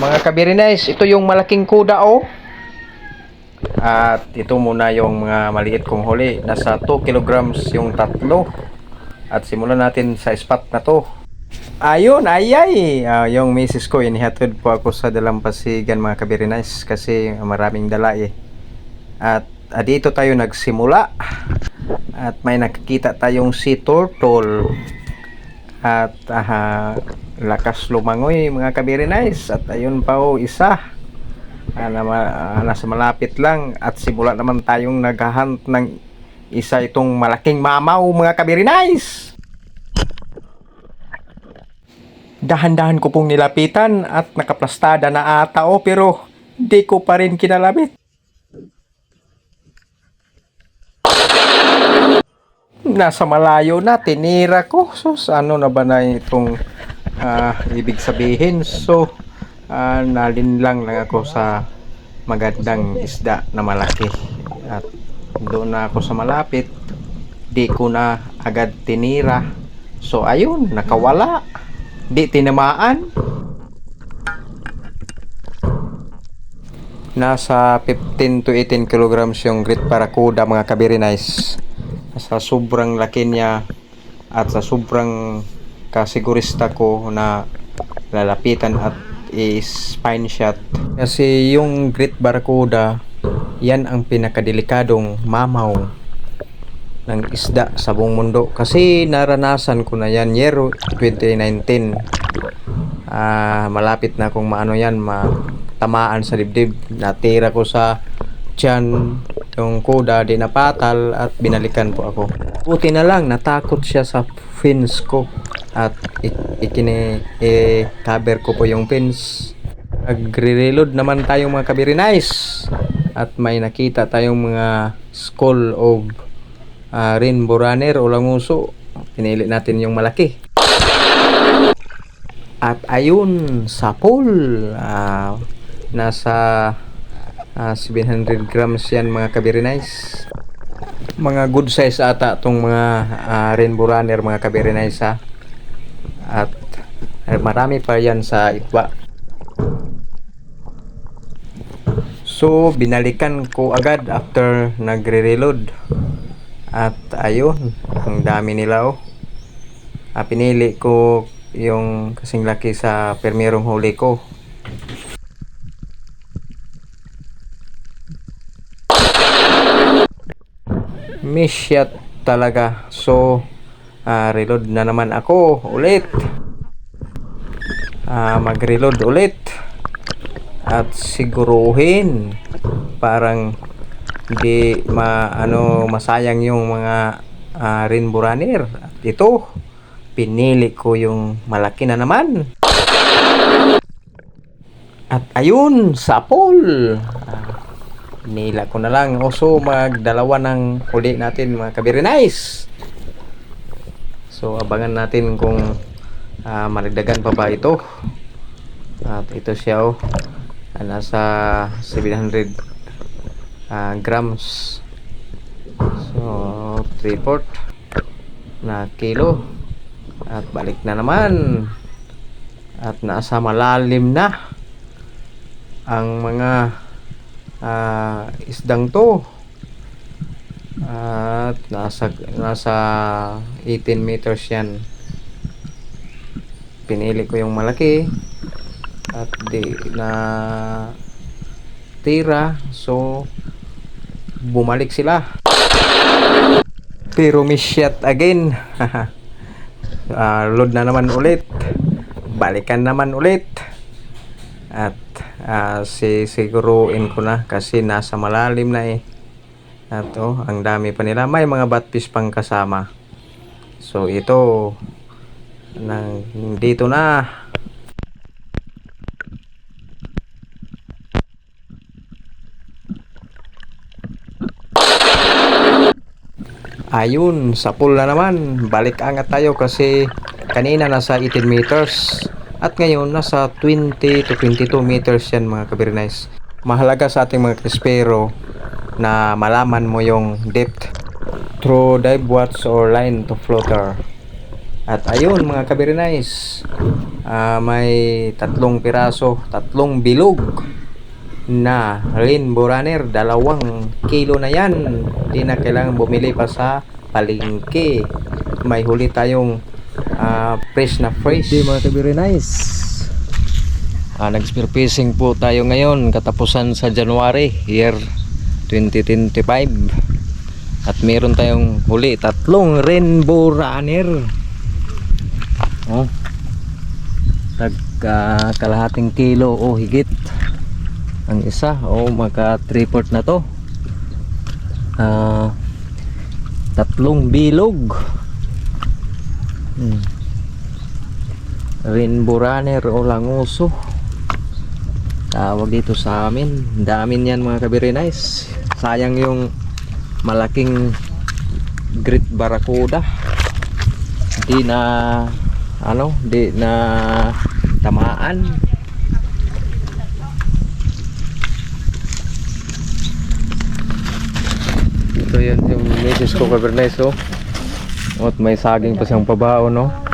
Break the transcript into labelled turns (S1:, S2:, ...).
S1: Mga kabirinays, ito yung malaking kuda oh. At ito muna yung mga maliit kong huli. Nasa 2 kilograms yung tatlo. At simulan natin sa spot na to. Ayun, ayay! Ah, yung misis ko, inihatid po ako sa Dalampasigan mga kabirinays kasi maraming dala eh. At ah, dito tayo nagsimula. At may nakikita tayong sea turtle. At ah, lakas lumangoy mga kabirinays. At ayun pa oh, isa. Ah, na, ah, nasa malapit lang. At simula naman tayong naghahunt ng isa itong malaking mamaw mga kabirinays. Dahan-dahan ko pong nilapitan at nakaplastada na ata oh, pero di ko pa rin kinalabit. Nasa malayo na, tinira ko. So, sa ano na ba na itong ah, ibig sabihin? So, ah, nalinlang lang ako sa magandang isda na malaki. At doon na ako sa malapit. Di ko na agad tinira. So, ayun, nakawala. Di tinamaan. Nasa 15 to 18 kilograms yung Great Barracuda mga kabirinays. Sa sobrang laki niya at sa sobrang kasigurista ko na lalapitan at i-spine shot. Kasi yung Great Barracuda, yan ang pinakadelikadong mamaw ng isda sa buong mundo. Kasi naranasan ko na yan year 2019. Ah, malapit na kung maano yan, matamaan sa dibdib. Natira ko sa tiyan yung kuda, di napatal at binalikan po ako. Buti na lang, natakot siya sa fins ko at ik- ikini eh, cover ko po yung pins. Nagre-reload naman tayo mga kabirinays at may nakita tayong mga skull of uh, rainbow runner o languso. Pinili natin yung malaki. At ayun, sa pool, ah, nasa ah, 700 grams yan mga kabirinays. Mga good size ata tong mga ah, rainbow runner mga kabirinays ha. At eh, marami pa yan sa itwa. So, binalikan ko agad after nagre-reload. At ayun, ang dami nila oh. Ah, pinili ko yung kasing laki sa permerong huli ko. Miss talaga. So, ah, reload na naman ako ulit. Ah, mag-reload ulit. At siguruhin parang hindi ma ano masayang yung mga ah, rainbow runner. At ito, pinili ko yung malaki na naman. At ayun, sapol. Ah, nila ko na lang. Also, magdalawa ng huli natin mga kabirinize. So, abangan natin kung ah, maragdagan pa ba ito. At ito siya oh. Ah, nasa 700 ah, grams. So, 3 port na kilo. At balik na naman. At nasa malalim na ang mga ah, isdang to. At nasa nasa 18 meters yan. Pinili ko yung malaki. At di na tira. So bumalik sila. Pero miss shot again. Ah, load na naman ulit. Balikan naman ulit. At ah, sisiguruin ko na kasi nasa malalim na eh at oh, ang dami pa nila may mga batfish pang kasama so ito nang dito na Ayun, sa pool na naman. Balik angat tayo kasi kanina nasa 18 meters. At ngayon, nasa 20 to 22 meters yan mga kabirinays. Mahalaga sa ating mga krispero na malaman mo yung depth through dive watch or line to floater. At ayun mga kabirinays, ah, may tatlong piraso, tatlong bilog na rainbow runner. Dalawang kilo na yan. Di na kailangan bumili pa sa palengke. May huli tayong ah, fresh na fresh. Di mga kabirinays. Ah, nag-spear fishing po tayo ngayon katapusan sa January year 2025 at meron tayong huli tatlong rainbow runner. Oh. Tag ah, kalahating kilo o higit ang isa. O maka 3 port na to. Ah tatlong bilog. Hmm. rainbow runner o langoso. Tawag dito sa amin. Dami niyan mga kabirinize sayang yung malaking great barracuda. Di na ano di na tamaan. Ito yun yung misis ko kabirinize oh. At may saging pa siyang pabao no